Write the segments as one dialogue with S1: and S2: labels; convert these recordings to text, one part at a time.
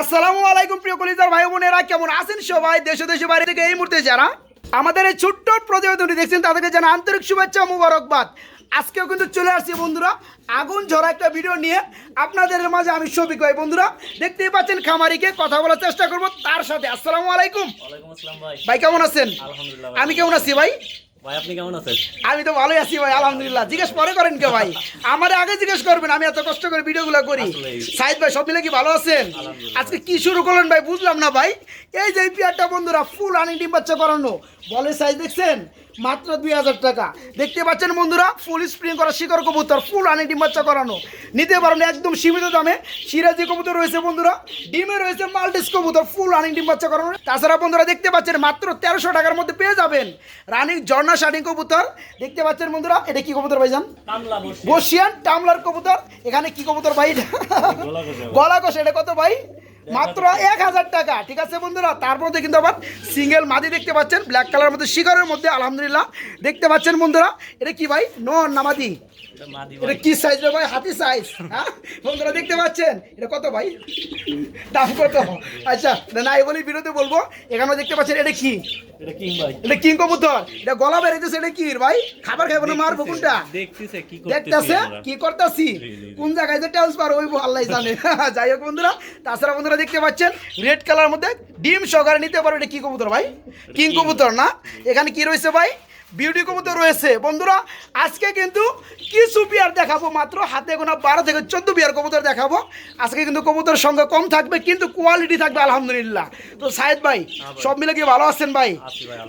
S1: আসসালামু আলাইকুম প্রিয় কলিজার ভাই বোনেরা কেমন আছেন সবাই? দেশে দেশে বাইরে থেকে এই মুহূর্তে যারা আমাদের এই ছোট্ট প্রতিবেদনটি দেখছেন তাদেরকে জানা আন্তরিক শুভেচ্ছা মুবারকবাদ। আজকেও কিন্তু চলে আসছি বন্ধুরা আগুন ঝরা একটা ভিডিও নিয়ে আপনাদের মাঝে আমি শফিক ভাই। বন্ধুরা দেখতেই পাচ্ছেন খামারিকে কথা বলার চেষ্টা করব তার সাথে। আসসালামু আলাইকুম।
S2: ভাই।
S1: ভাই কেমন আছেন?
S2: আলহামদুলিল্লাহ
S1: আমি কেমন আছি ভাই?
S2: ভাই আপনি কেমন আছেন?
S1: আমি তো ভালোই আছি ভাই আলহামদুলিল্লাহ। জিজ্ঞেস পরে করেন কে ভাই? আমার আগে জিজ্ঞেস করবেন আমি এত কষ্ট করে ভিডিওগুলো করি। সাইদ ভাই সব মিলে কি ভালো আছেন? আজকে কি শুরু করলেন ভাই? বুঝলাম না ভাই। এই যে পিয়ারটা পেয়ারটা বন্ধুরা ফুল আনি ডিম বাচ্চা করানো। বলে সাইজ দেখছেন? মাত্র দুই হাজার টাকা। দেখতে পাচ্ছেন বন্ধুরা ফুল স্প্রিং করা শিকড় কবুতর ফুল আনি ডিম বাচ্চা করানো। নিতে পারেন একদম সীমিত দামে। সিরাজি কবুতর রয়েছে বন্ধুরা ডিমে রয়েছে মাল্টিস কবুতর ফুল আনি ডিম বাচ্চা করানো। তাছাড়া বন্ধুরা দেখতে পাচ্ছেন মাত্র তেরোশো টাকার মধ্যে পেয়ে যাবেন রানিং ঝর্ণা শাড়ি কবুতর। দেখতে পাচ্ছেন বন্ধুরা এটা কি কবুতর ভাইজান? বসিয়ান টামলার কবুতর। এখানে কি কবুতর ভাই।
S2: গলা কষা
S1: এটা কত ভাই? মাত্র এক হাজার টাকা। ঠিক আছে বন্ধুরা? তার মধ্যে কিন্তু আবার সিঙ্গেল মাদি দেখতে পাচ্ছেন ব্ল্যাক কালারের মধ্যে শিকারের মধ্যে আলহামদুলিল্লাহ দেখতে পাচ্ছেন বন্ধুরা। এটা কি ভাই? নন না মাদি?
S2: এটা
S1: কি সাইজ রে ভাই? হাতি সাইজ হ্যাঁ? বন্ধুরা দেখতে পাচ্ছেন? এটা কত ভাই? দাম কত? আচ্ছা নাই বলি বিরোধে বলব। এখানে দেখতে পাচ্ছেন এটা কি?
S2: এটা কিং ভাই।
S1: এটা কিং কবুতর। এটা গলা বেড়েছে এটা কি ভাই? খাবার খাইবো না মারবো কোনটা
S2: দেখতেছে কি
S1: দেখতেছে? কি করতেছি?
S2: জি, জি।
S1: কোন জায়গায় যে আল্লাহ জানে। যাই হোক বন্ধুরা তাছাড়া বন্ধুরা দেখতে পাচ্ছেন রেড কালার মধ্যে ডিম সহকারে নিতে পারো। এটা কি কবুতর ভাই? কিং কবুতর না? এখানে কি রয়েছে ভাই? বিউটি কবুতর রয়েছে। বন্ধুরা আজকে কিন্তু কিছু বিয়ার দেখাবো মাত্র। হাতে গোনা বারো থেকে চোদ্দ বিয়ার কবুতর দেখাবো। আজকে কিন্তু কবুতরের সংখ্যা কম থাকবে কিন্তু কোয়ালিটি থাকবে আলহামদুলিল্লাহ। তো সাহেদ ভাই সব মিলে কি ভালো আছেন ভাই?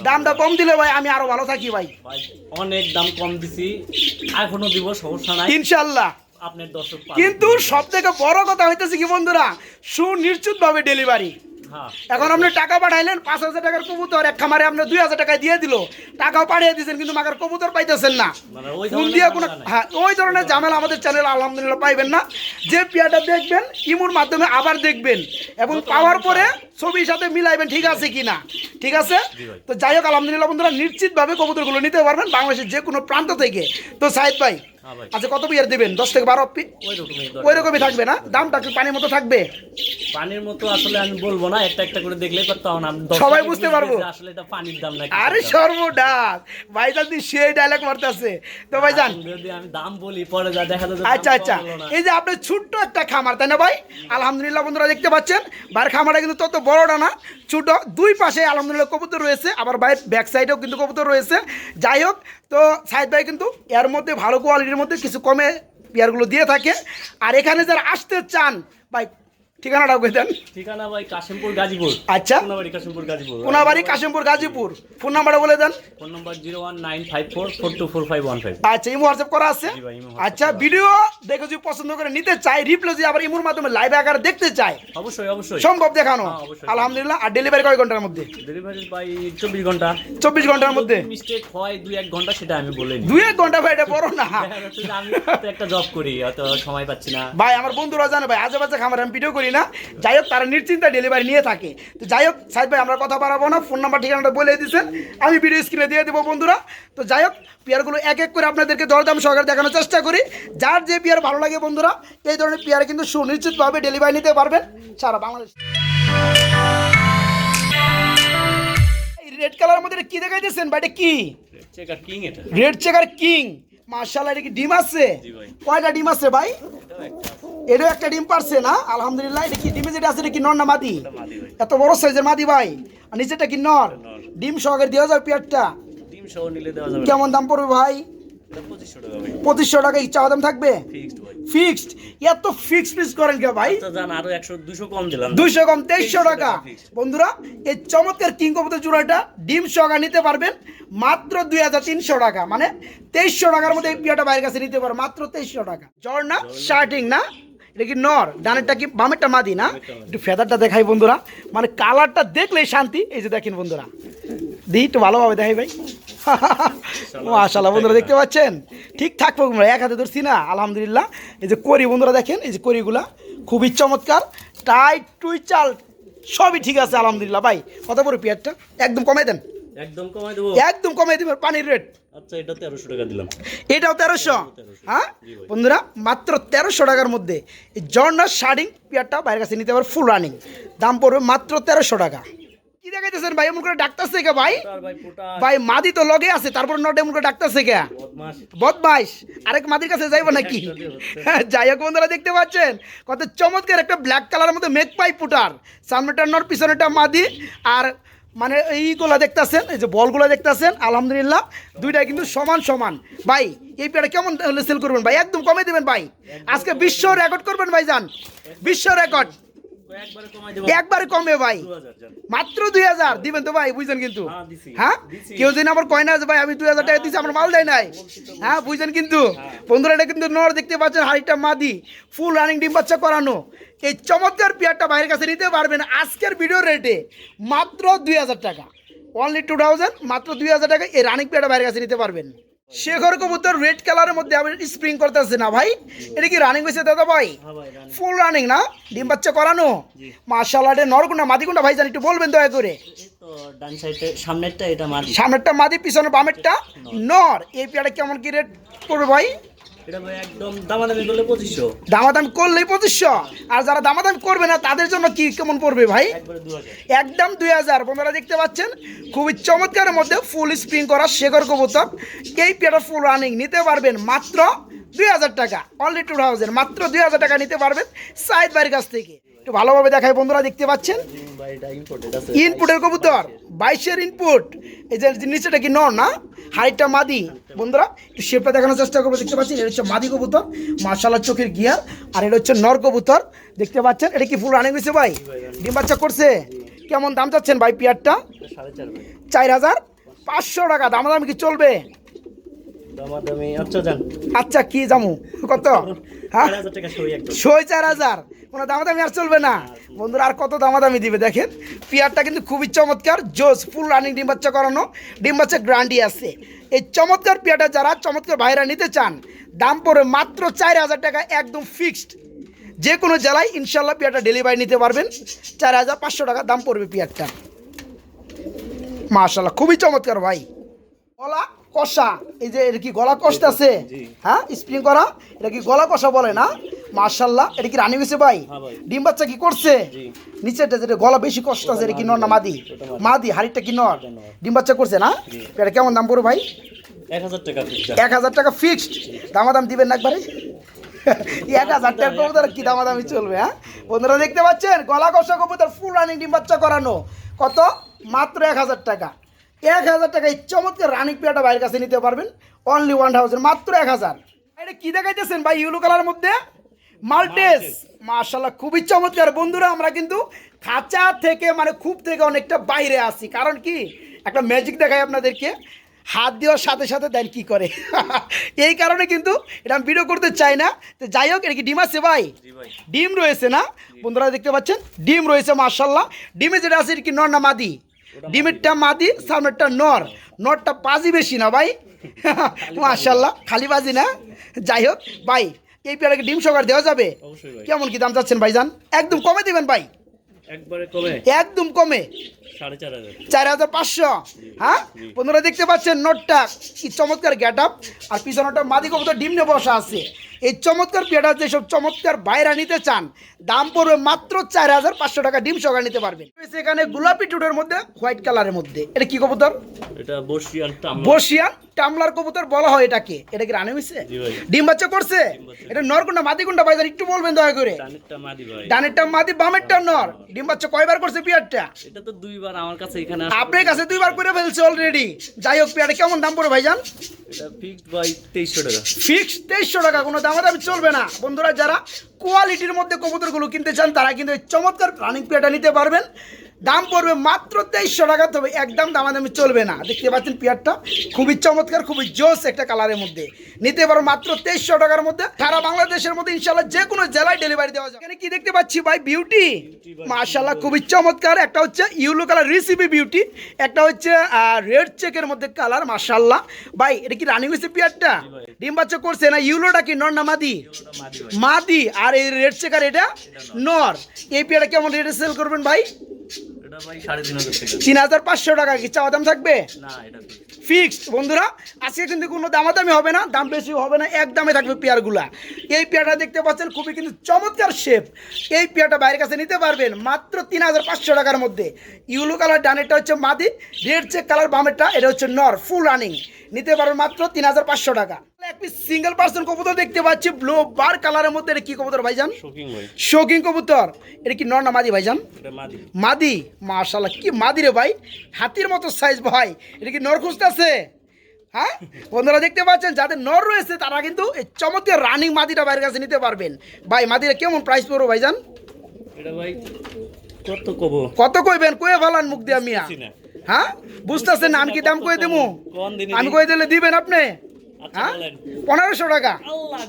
S1: দামটা কম দিলে ভাই আমি আরও ভালো থাকি ভাই।
S2: ভাই অনেক দাম কম দিছি। এখনও দিব সমস্যা নাই।
S1: ইনশাল্লাহ
S2: আপনার দর্শক
S1: কিন্তু সব থেকে বড় কথা হইতেছে কি বন্ধুরা? সুনিশ্চিত ভাবে ডেলিভারি
S2: হ্যাঁ।
S1: এখন আপনি টাকা পাঠাইলেন পাঁচ হাজার টাকার কবুতর এক খামারে আপনি দুই হাজার টাকায় দিয়ে দিল। টাকাও পাঠিয়ে দিয়েছেন কিন্তু মাকার কবুতর পাইতেছেন না।
S2: মানে ওই ধরনের
S1: দিয়ে কোনো হ্যাঁ ওই ধরনের ঝামেলা আমাদের চ্যানেল আলহামদুলিল্লাহ পাইবেন না। যে পিয়াটা দেখবেন ইমুর মাধ্যমে আবার দেখবেন এবং পাওয়ার পরে ছবির সাথে মিলাইবেন ঠিক আছে কি না ঠিক আছে? তো যাই হোক আলহামদুলিল্লাহ বন্ধুরা নিশ্চিতভাবে কবুতরগুলো নিতে পারবেন বাংলাদেশের যে কোনো প্রান্ত থেকে। তো সাহেদ ভাই আচ্ছা কত বিয়ার দেবেন? দশ থেকে বারো? পি
S2: ওই রকমই
S1: থাকবে না? দামটা কি পানির মতো থাকবে?
S2: পানির মতো আসলে আমি বলব না একটা একটা করে দেখলেই পারতাম না
S1: সবাই বুঝতে পারব।
S2: আসলে এটা পানির দাম নাকি?
S1: আরে সর্বডাক ভাইজান তুই সেই ডায়লগ মারতেছে। তো ভাইজান।
S2: যদি আমি দাম বলি পরে যা দেখা যাবে
S1: আচ্ছা আচ্ছা। এই যে আপনার ছোট্ট একটা খামার তাই না ভাই? আলহামদুলিল্লাহ বন্ধুরা দেখতে পাচ্ছেন? বাইরের খামারটা কিন্তু তত বড়টা না ছোট। দুই পাশে আলহামদুলিল্লাহ কবুতর রয়েছে আবার বাইরের ব্যাক সাইডেও কিন্তু কবুতর রয়েছে। যাই হোক তো সাইদ ভাই কিন্তু এর মধ্যে ভালো কোয়ালিটির মধ্যে কিছু কমে পেয়ারগুলো দিয়ে থাকে। আর এখানে যারা আসতে চান ভাই ঠিকানাটাও কে দেন?
S2: ঠিকানা ভাই কাশিমপুর গাজীপুর।
S1: আচ্ছা।
S2: কোনাবাড়ি কাশিমপুর গাজীপুর।
S1: কোনাবাড়ি কাশিমপুর গাজীপুর। ফোন নাম্বারটা বলে দেন।
S2: Phone number zero one nine five four four two four five one five.
S1: আচ্ছা ইমো হোয়াটসঅ্যাপ করা আছে?
S2: ভাই,
S1: আচ্ছা ভিডিও দেখে যদি পছন্দ করে নিতে চাই রিপ্লে যদি আবার ইমোর মাধ্যমে লাইভ আকারে দেখতে চাই
S2: অবশ্যই অবশ্যই।
S1: সম্ভব দেখানো।
S2: হ্যাঁ,
S1: আলহামদুলিল্লাহ। আর ডেলিভারি কয় ঘণ্টার মধ্যে?
S2: ডেলিভারি বাই চব্বিশ ঘণ্টা।
S1: চব্বিশ ঘণ্টার মধ্যে?
S2: মিস্টেক হয় দুই এক ঘণ্টা সেটা আমি বলে নিই।
S1: দুই এক ঘণ্টা ভাই এটা বড় না।
S2: আমি তো একটা জব করি অত সময় পাচ্ছি না।
S1: ভাই আমার বন্ধুরা জানে ভাই আজে বাজে খামার আমি ভিডিও করি। না। যাই হোক তারা নিশ্চিন্তা ডেলিভারি নিয়ে থাকে। তো যাই হোক সাহেব ভাই আমরা কথা বাড়াবো না। ফোন নাম্বার ঠিকানাটা বলে দিচ্ছেন আমি ভিডিও স্ক্রিনে দিয়ে দেবো বন্ধুরা। তো যাই হোক পেয়ারগুলো এক এক করে আপনাদেরকে দরদাম সহকারে দেখানোর চেষ্টা করি। যার যে পেয়ার ভালো লাগে বন্ধুরা এই ধরনের পেয়ার কিন্তু সুনিশ্চিতভাবে ডেলিভারি নিতে পারবেন সারা বাংলাদেশ। এই রেড কালারের মধ্যে কি দেখাইতেছেন? ভাই এটা কি? রেড চেকার কিং মার্শাল্লাহ এটা কি ডিম আছে? কয়টা ডিম আছে ভাই?
S2: এটাও একটা
S1: ডিম পারছে না? আলহামদুলিল্লাহ এটা কি ডিমে যেটা আছে এটা কি নর না মাদি? এত বড় সাইজের মাদি ভাই আর নিচেটা কি নর। ডিম সহকারে দেওয়া যাবে পেয়ারটা
S2: ডিম সহ নিলে দেওয়া যাবে।
S1: কেমন দাম পড়বে ভাই?
S2: পঁচিশশো টাকা
S1: চাওয়া দাম থাকবে?
S2: ফিক্সড
S1: এত ফিক্সড পিস করেন কে ভাই?
S2: আচ্ছা আরও একশো দুশো কম দিলাম।
S1: দুইশো কম তেইশশো টাকা। বন্ধুরা এই চমৎকার কিং কবুতর জোড়াটা ডিম সহকারে নিতে পারবেন মাত্র দুই হাজার তিনশো টাকা। মানে তেইশশো টাকার মধ্যে এই পিয়াটা বাইরের কাছে নিতে পারো মাত্র তেইশশো টাকা। জ্বর না। শার্টিং না? এটা কি নর? ডানেরটা কি বামেরটা মাদি না? একটু ফেদারটা দেখাই বন্ধুরা। মানে কালারটা দেখলেই শান্তি। এই যে দেখেন বন্ধুরা। দিই একটু ভালোভাবে দেখাই ভাই। মাশাল্লাহ বন্ধুরা দেখতে পাচ্ছেন? ঠিক থাকব বন্ধুরা এক হাতে ধরছি না আলহামদুলিল্লাহ। এই যে করি বন্ধুরা দেখেন এই যে করিগুলা খুবই চমৎকার। টাইট টুই চাল সবই ঠিক আছে আলহামদুলিল্লাহ ভাই। কত বড় পেয়ারটা একদম কমাই দেন।
S2: একদম কমাই দেবো?
S1: একদম কমে দিবেন পানির রেট
S2: আচ্ছা এটা তেরোশো টাকা দিলাম।
S1: এটাও তেরোশো? হ্যাঁ? বন্ধুরা মাত্র তেরোশো টাকার মধ্যে এই জর্নার শার্টিং পেয়ারটা বাইরের কাছে নিতে পারবে ফুল রানিং দাম পড়বে মাত্র তেরোশো টাকা। কি দেখাইতেছেন ভাই? এমন করে ডাক্তার থেকে ভাই?
S2: ভাই
S1: মাদি তো লগে আছে তারপর নট এমন করে ডাক্তার থেকে
S2: বদমাস
S1: বদমাইশ। আরেক মাদির কাছে যাইবো নাকি? হ্যাঁ, যাই হোক বন্ধুরা দেখতে পাচ্ছেন? কত চমৎকার একটা ব্ল্যাক কালারের মধ্যে মেক পাই পুটার। সামনেটা নর পিছনেটা মাদি আর মানে এইগুলো দেখতেছেন এই যে বলগুলো দেখতেছেন আলহামদুলিল্লাহ দুইটাই কিন্তু সমান সমান। ভাই এই পেয়ারা কেমন সেল করবেন ভাই? একদম কমে দিবেন ভাই। আজকে বিশ্ব রেকর্ড করবেন ভাই যান বিশ্ব রেকর্ড
S2: একবারে
S1: কমে ভাই। মাত্র দুই হাজার। দিবেন তো ভাই বুঝছেন কিন্তু?
S2: হ্যাঁ।
S1: হ্যাঁ। কেউ যদি আবার কয় না ভাই আমি দুই হাজার টাকা দিচ্ছি আমার মাল দেয় নাই। হ্যাঁ বুঝছেন কিন্তু? বন্ধুরা এটা কিন্তু নর দেখতে পাচ্ছেন হাড়িটা মাদি ফুল রানিং ডিম বাচ্চা করানো। এই চমৎকার পেয়ারটা বাইরের কাছে নিতে পারবেন আজকের ভিডিও রেটে মাত্র দুই হাজার টাকা। অনলি টু থাউজেন্ড মাত্র দুই হাজার টাকা এই রানিং পেয়ারটা বাইরের কাছে নিতে পারবেন। শেখর কবুতর রেড কালারের মধ্যে আমি স্প্রিং করতেছে না ভাই। এটা কি রানিং হয়েছে দাদা ভাই?
S2: হ্যাঁ ভাই রানি
S1: ফুল রানিং না? ডিম বাচ্চা করানো। মার্শাল আর্টে নরগুনা মাদিগুন্ডা ভাই? জানি একটু বলবেন দয়া করে।
S2: ডান সাইডে সামনেরটা এটা মারি
S1: সামনেরটা মাদি পিছনে বামেরটা নর। এই পেয়ারটা কেমন কি রেট করবে ভাই?
S2: দামাদামি
S1: করলেই পঁচিশশো। আর যারা দামাদামি করবে না তাদের জন্য কি কেমন পড়বে ভাই? একদম দুই হাজার। বন্ধুরা দেখতে পাচ্ছেন খুবই চমৎকারের মধ্যে ফুল স্প্রিং করা শেখর কবুতর। এই পেটা ফুল রানিং নিতে পারবেন মাত্র দুই হাজার টাকা। অনলি টু থাউজেন্ড মাত্র দুই হাজার টাকা নিতে পারবেন সাইদ বাড়ির কাছ থেকে। একটু ভালোভাবে দেখায় বন্ধুরা দেখতে পাচ্ছেন? ইনপুটের কবুতর, বাইশের ইনপুট এই যে নিচেটা কি নর না? হাইটটা মাদি, বন্ধুরা, একটু শেপটা দেখানোর চেষ্টা করব, দেখতে পাচ্ছেন? এটা হচ্ছে মাদি কবুতর মার্শাল্লাহ চোখের গিয়ার, আর এটা হচ্ছে নর কবুতর, দেখতে পাচ্ছেন? এটা কি ফুল রানিং হয়েছে ভাই? ডিম বাচ্চা করছে? কেমন দাম চাচ্ছেন ভাই পিয়ারটা? চার হাজার পাঁচশো টাকা দাম দাম কি চলবে?
S2: আচ্ছা
S1: আচ্ছা কি জামু? কত? হ্যাঁ?
S2: সই
S1: চার হাজার? কোনো দামাদামি আর চলবে না। বন্ধুরা আর কত দামাদামি দিবে দেখেন? পেয়ারটা কিন্তু খুবই চমৎকার জোস ফুল রানিং ডিম বাচ্চা করানো ডিম বাচ্চা গ্রান্ডি আছে। এই চমৎকার পেয়ারটা যারা চমৎকার ভাইরা নিতে চান দাম পড়ে মাত্র চার হাজার টাকা একদম ফিক্সড যে কোনো জেলায় ইনশাল্লাহ পেয়ারটা ডেলিভারি নিতে পারবেন। চার হাজার পাঁচশো টাকা দাম পড়বে পেয়ারটা। মাশাল্লাহ খুবই চমৎকার ভাই। কষা এই যে এটা কি গলা কষতে আছে হ্যাঁ স্প্রিং করা এটা কি গলা কষা বলে না? মার্শাল্লাহ এটা কি রানি হয়েছে ভাই?
S2: হ্যাঁ
S1: ডিম বাচ্চা কি করছে?
S2: জি।
S1: নিচেটা যেটা গলা বেশি কষ্ট আছে এটা কি নর না মাদি?
S2: মাদি।
S1: হাড়িটা কি নর? ডিম বাচ্চা করছে না? এটা কেমন দাম পড়বে ভাই?
S2: এক হাজার টাকা ফিক্স
S1: এক হাজার টাকা ফিক্সড দামাদাম দিবেন না একবারে? এক হাজার টাকা কবুতর কি দামাদামি চলবে হ্যাঁ? বন্ধুরা দেখতে পাচ্ছেন গলা কষা কবুতর ফুল রানিং ডিম বাচ্চা করানো। কত? মাত্র এক হাজার টাকা। এক হাজার টাকা এই চমৎকার রানিং পেয়ারটা বাইরের কাছে নিতে পারবেন। অনলি ওয়ান থাউজেন্ড মাত্র এক হাজার। এটা কি দেখাইতেছেন ভাই ইউলো কালারের মধ্যে? মাল্টেস। মার্শাল্লাহ খুবই চমৎকার। বন্ধুরা আমরা কিন্তু খাঁচা থেকে মানে খুব থেকে অনেকটা বাইরে আসি কারণ কি? একটা ম্যাজিক দেখাই আপনাদেরকে। হাত দেওয়ার সাথে সাথে দেন কি করে? এই কারণে কিন্তু এটা আমি ভিডিও করতে চাই না। তো যাই হোক এটা কি ডিম আছে ভাই?
S2: ভাই।
S1: ডিম রয়েছে না? বন্ধুরা দেখতে পাচ্ছেন? ডিম রয়েছে মার্শাল্লাহ ডিমে যেটা আছে এটা কি নর না মাদি? ডিমেরটা মাদি সামনেরটা নর। নরটা পাজি বেশি না ভাই। মাশাল্লাহ খালি বাজি না। যাই হোক ভাই এই পেয়ারাকে ডিম সকার দেওয়া যাবে? কেমন কি দাম চাচ্ছেন ভাইজান? একদম কমে দিবেন ভাই। একদম কমে।
S2: চার হাজার।
S1: পাঁচশো। হ্যাঁ? বন্ধুরা দেখতে পাচ্ছেন নোটটা কি চমৎকার গ্যাট আপ আর পিছনটা মাদি কবুতর ডিম নিয়ে বসা আছে। এই চমৎকার পেয়ারা যেসব চমৎকার বাইরা নিতে চান দাম পড়বে মাত্র চার হাজার পাঁচশো টাকা ডিম সকাল নিতে পারবেন। এখানে গোলাপি টুটের মধ্যে হোয়াইট কালারের মধ্যে। এটা কি কবুতর?
S2: এটা টাম
S1: বসিয়ান টামলার কবুতর বলা হয় এটাকে। এটা কি রানে হয়েছে ডিম বাচ্চা করছে? এটা নরকুন্ডা মাদিকুন্ডা ভাইজান একটু বলবেন দয়া করে।
S2: মাদি ভাই।
S1: ডানেরটা মাদি বামেরটা নর। ডিম বাচ্চা কয়বার করছে পিয়ারটা?
S2: এটা তো দুইবার আমার কাছে এখানে আসা-
S1: আপনার কাছে দুইবার করে ফেলছে অলরেডি যাই হোক পেয়ারা কেমন দাম পড়ে ভাইজান?
S2: এটা ফিক্সড ভাই তেইশশো টাকা।
S1: ফিক্সড তেইশশো টাকা কোনো দামাদামি চলবে না। বন্ধুরা যারা কোয়ালিটির মধ্যে কবুতরগুলো কিনতে চান তারা কিন্তু চমৎকার রানিং পেয়ারটা নিতে পারবেন। দাম পড়বে মাত্র তেইশশো টাকা তবে একদম দামাদামি চলবে না। দেখতে পাচ্ছেন পেয়ারটা? খুবই চমৎকার খুবই জোস একটা কালারের মধ্যে। নিতে পারো মাত্র তেইশশো টাকার মধ্যে। সারা বাংলাদেশের মধ্যে ইনশাল্লাহ যে কোনো জেলায় ডেলিভারি দেওয়া যায় এখানে কি দেখতে পাচ্ছি ভাই? বিউটি? মাশাল্লাহ খুবই চমৎকার। একটা হচ্ছে ইউলো কালার রিসিপি বিউটি একটা হচ্ছে রেড চেকের মধ্যে কালার মাশাল্লাহ ভাই এটা কি রানিং হয়েছে পেয়ারটা? ডিম বাচ্চা করছে না ইউলোটা কি নর না মাদি?
S2: মাদি
S1: আর এই রেড চেকার এটা নর। এই পেয়ারটা কেমন রেটে সেল করবেন ভাই?
S2: তিন হাজার
S1: পাঁচশো টাকা কি চাওয়া দাম থাকবে। ফিক্সড বন্ধুরা আজকে কিন্তু কোনো দামাদামি হবে না দাম বেশি হবে না এক দামে থাকবে পেয়ারগুলা। এই পেয়ারটা দেখতে পাচ্ছেন খুবই কিন্তু চমৎকার শেপ এই পেয়ারটা বাইরের কাছে নিতে পারবেন মাত্র তিন হাজার পাঁচশো টাকার মধ্যে। ইউলো কালার ডানেরটা হচ্ছে মাদি রেড চেক কালার বামেরটা এটা হচ্ছে নর ফুল রানিং নিতে পারবেন মাত্র তিন হাজার পাঁচশো টাকা। সিঙ্গেল পার্সন কবুতর দেখতে পাচ্ছি। ব্লু বার কালারের মধ্যে এটা কি কবুতর ভাইজান?
S2: শোকিং
S1: কবুতর। এটা কি নর না মাদি ভাইজান?
S2: মাদি।
S1: মাদি? মাশাল্লাহ কি মাদি রে ভাই। হাতির মতো সাইজ ভাই। এটা কি নর খুঁজতেছে? হ্যাঁ? বন্ধুরা দেখতে পাচ্ছেন যাদের নর রয়েছে তারা কিন্তু এই চমৎকার রানিং মাদিটা বাইরের কাছে নিতে পারবেন। ভাই মাদিরা কেমন প্রাইস পড়ব ভাইজান?
S2: এটা ভাই কত কবো?
S1: কত কইবেন? কয়ে ফেলান মুখ দিয়ে মিয়া। হ্যাঁ? বুঝতেছেন আমি কি দাম কয়ে দেবো আমি কয়ে দিলে দিবেন আপনি? পনেরোশো টাকা।
S2: আল্লাহ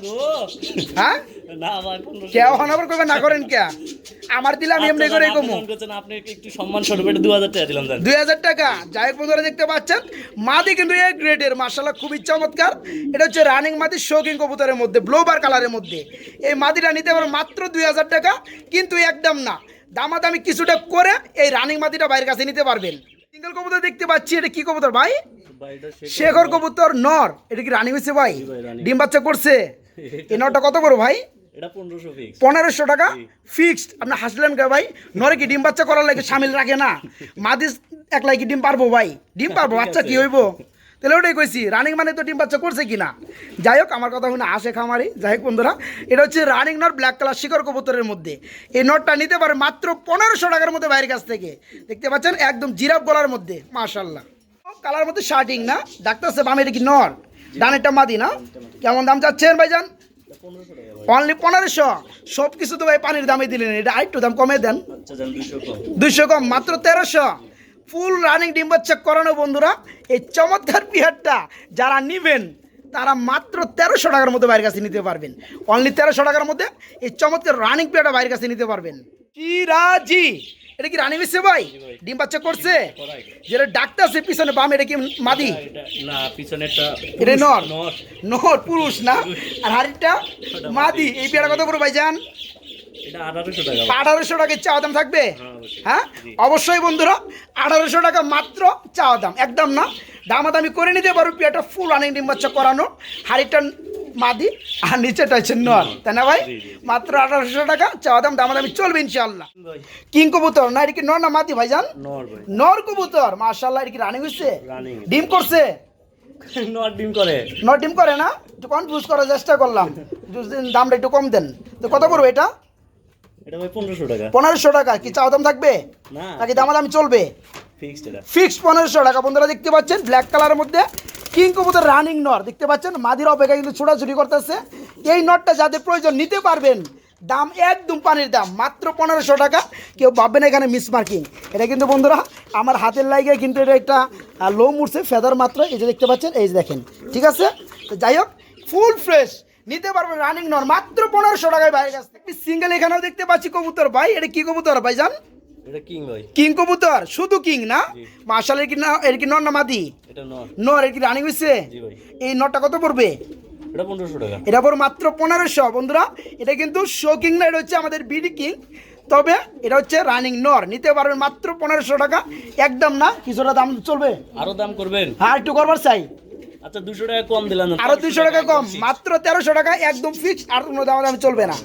S1: হ্যাঁ?
S2: না ভাই পনেরোশো
S1: কেউ হনাবার করবেন না করেন কে? আমার দিলে আমি এমনি
S2: আচ্ছা,
S1: করে কমু।
S2: আপনি একটু সম্মান স্বরূপ এটা দু হাজার টাকা দিলাম
S1: দুই হাজার টাকা। যাই বন্ধুরা দেখতে পাচ্ছেন? মাদি কিন্তু এই গ্রেডের মার্শাল্লাহ খুবই চমৎকার। এটা হচ্ছে রানিং মাদি শৌকিং কবুতরের মধ্যে ব্লোবার কালারের মধ্যে। এই মাদিটা নিতে পারো মাত্র দুই হাজার টাকা কিন্তু একদম না। দামাদামি কিছুটা করে এই রানিং মাদিটা বাইরের কাছে নিতে পারবেন। সিঙ্গেল কবুতর দেখতে পাচ্ছি এটা কি কবুতর ভাই? শেখর কবুতর নর এটা কি রানিং হয়েছে ভাই? ডিম বাচ্চা করছে? এই নরটা কত বড় ভাই?
S2: পনেরোশো
S1: টাকা ফিক্সড আপনি হাসলেন কে ভাই? নরে কি ডিম বাচ্চা করার লাগে সামিল রাখে না? মাদিস একলাই কি ডিম পারব ভাই? ডিম পারব বাচ্চা কি। হইব? তাহলে ওটাই কইছি রানিং মানে তো ডিম বাচ্চা করছে কি না যাই হোক আমার কথা শুনে আসে খামারি। যাই হোক বন্ধুরা এটা হচ্ছে রানিং নট ব্ল্যাক কালার শিকর কবুতরের মধ্যে। এই নটটা নিতে পারে মাত্র পনেরোশো টাকার মধ্যে বাইরের কাছ থেকে। দেখতে পাচ্ছেন একদম জিরাফ গলার মধ্যে মাশাল্লাহ কালার মধ্যে শার্টিং না? ডাক্তার সাহেব আমি এটা কি নর ডানেরটা মাদি না? কেমন দাম চাচ্ছেন ভাইজান? অনলি পনেরোশো। সব কিছু তো ভাই পানির দামে দিলেন। এটা আরেকটু দাম কমে দেন।
S2: আচ্ছা দুশো কম।
S1: দুইশো কম মাত্র তেরোশো। ফুল রানিং ডিম বাচ্চা করানো বন্ধুরা। এই চমৎকার পিহারটা যারা নিবেন তারা মাত্র তেরোশো টাকার মধ্যে বাইরের কাছে নিতে পারবেন। অনলি তেরোশো টাকার মধ্যে এই চমৎকার রানিং পিহারটা বাইরের কাছে নিতে পারবেন। চিরাজি এটা কি রানী হচ্ছে ভাই? ডিম বাচ্চা করছে? যেটা ডাক্তার সে পিছনে বাম এটা কি মাদি?
S2: না পিছনে
S1: এটা নর।
S2: নর।
S1: নর পুরুষ না? আর হাড়িটা মাদি। এই পেয়ারা কত করে ভাইজান?
S2: এটা আঠারোশো টাকা। ভাই।
S1: চাওয়া দাম থাকবে?
S2: হ্যাঁ, অবশ্যই।
S1: হ্যাঁ। অবশ্যই বন্ধুরা আঠারোশো টাকা মাত্র চাওয়া দাম। একদম না? দামাদামি করে নিতে পারো পিয়াটা ফুল রানিং ডিম বাচ্চা করানো হাড়িটা মাদি আর নিচেটা হচ্ছে নর তাই না ভাই। মাত্র আঠারোশো টাকা চাওয়া দাম দামাদামি চলবে ইনশাল্লাহ কিং কবুতর না এটা কি নর না মাদি ভাইজান?
S2: নর
S1: নর কবুতর মার্শাল্লাহ এটা কি রানিং হচ্ছে ডিম করছে?
S2: নর ডিম করে।
S1: নর ডিম করে না? একটু কনফিউজ করার চেষ্টা করলাম। দামটা একটু কম দেন। তো কত করব এটা?
S2: এটা ভাই পনেরোশো টাকা।
S1: পনেরোশো টাকা কি চাওয়া দাম থাকবে? নাকি দামাদামি চলবে?
S2: ফিক্সড
S1: পনেরোশো টাকা। বন্ধুরা দেখতে পাচ্ছেন ব্ল্যাক কালারের মধ্যে কিং কবুতর রানিং নর দেখতে পাচ্ছেন, মাদির অপেক্ষা কিন্তু ছোটাছুটি করতেছে। এই নটটা যাদের প্রয়োজন নিতে পারবেন, দাম একদম পানির দাম, মাত্র পনেরোশো টাকা। কেউ ভাববেন এখানে মিস মার্কিং এটা কিন্তু বন্ধুরা, আমার হাতের লাইগে কিন্তু এটা একটা লো মুড়ছে ফেদার মাত্র। এই যে দেখতে পাচ্ছেন, এই যে দেখেন, ঠিক আছে? তো যাই হোক ফুল ফ্রেশ নিতে পারবেন রানিং নর মাত্র পনেরোশো টাকায় বাইরে কাছ সিঙ্গেল এখানেও দেখতে পাচ্ছি কবুতর। ভাই, এটা কি কবুতর ভাই জান
S2: এটা কিং ভাই।
S1: কিং কবুতর শুধু কিং না? এর কি না এর কি নর না মাদি?
S2: এটা নর।
S1: নর এর কি রানিং হয়েছে
S2: জি ভাই।
S1: এই নরটা কত পড়বে?
S2: এটা পনেরোশো টাকা।
S1: এটা পড়বে মাত্র পনেরোশো। বন্ধুরা এটা কিন্তু শো কিং না এটা হচ্ছে আমাদের বিডি কিং তবে এটা হচ্ছে রানিং নর। নিতে পারবেন মাত্র পনেরোশো টাকা। একদম না? কিছুটা দাম চলবে?
S2: আরও দাম করবেন?
S1: হ্যাঁ একটু করবার চাই।
S2: আচ্ছা দুশো টাকা কম দিলাম।
S1: আরও দুশো টাকা কম। মাত্র তেরোশো টাকা একদম ফিক্স আর কোনো দাম চলবে না।